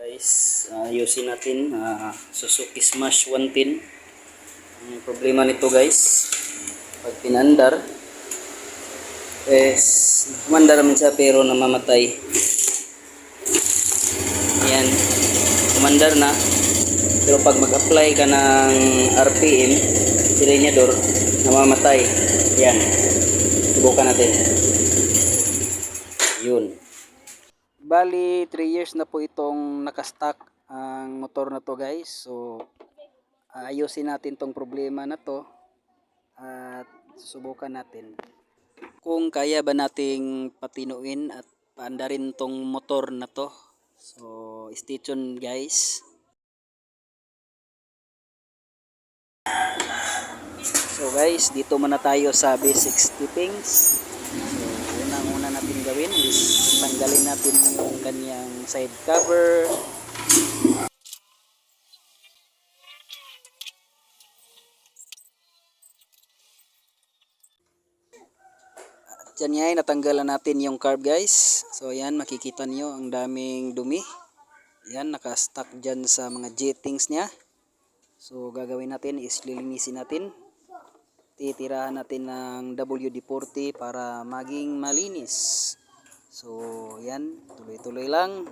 Guys, ayusin natin ah, Suzuki Smash 110. Ang problema nito guys, pag pinandar, is kumandar man siya pero namamatay. Yan, kumandar na. Pero pag mag-apply ka ng RPM, silenyador, namamatay. Yan, subukan natin. Yun. Bali, 3 years na po itong nakastock ang motor na to guys. So, ayusin natin tong problema na to at susubukan natin kung kaya ba nating patinuin at paandarin tong motor na to. So, stay tuned guys. So guys, dito muna tayo sa basic steppings. So, unang-una natin gawin is tanggalin natin yung kanyang side cover. At yan yan, natanggalan natin yung carb guys. So yan, makikita nyo ang daming dumi. Yan, nakastack dyan sa mga jettings niya. So gagawin natin is lilinisin natin. Titirahan natin ng WD-40 para maging malinis. So yan, tuloy-tuloy lang.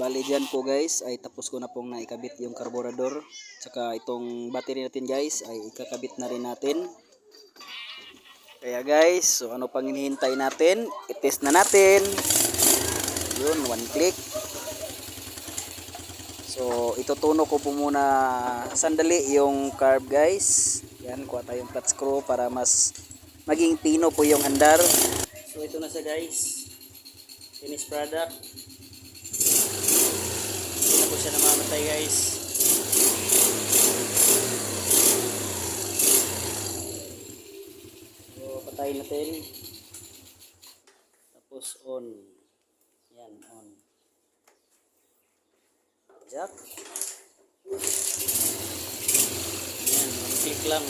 Bali dyan po guys ay tapos ko na pong naikabit yung carburetor. Tsaka itong battery natin guys ay ikakabit na rin natin. Kaya guys, so ano pang hinihintay natin? I-test na natin. Yun, one click. So, itutuno ko po muna sandali yung carb guys. Yan, kuha tayong flat screw para mas maging pino po yung andar. So, ito na siya guys. Finished product. Po siya namamatay guys. So, patayin natin. Tapos on. Yan, on. Jack. Yan, click lang.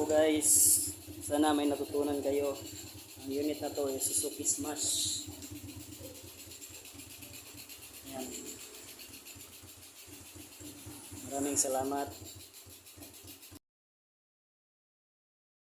Po guys. Sana may natutunan kayo. Ang unit na to is Suzuki Smash. Yan. Maraming salamat.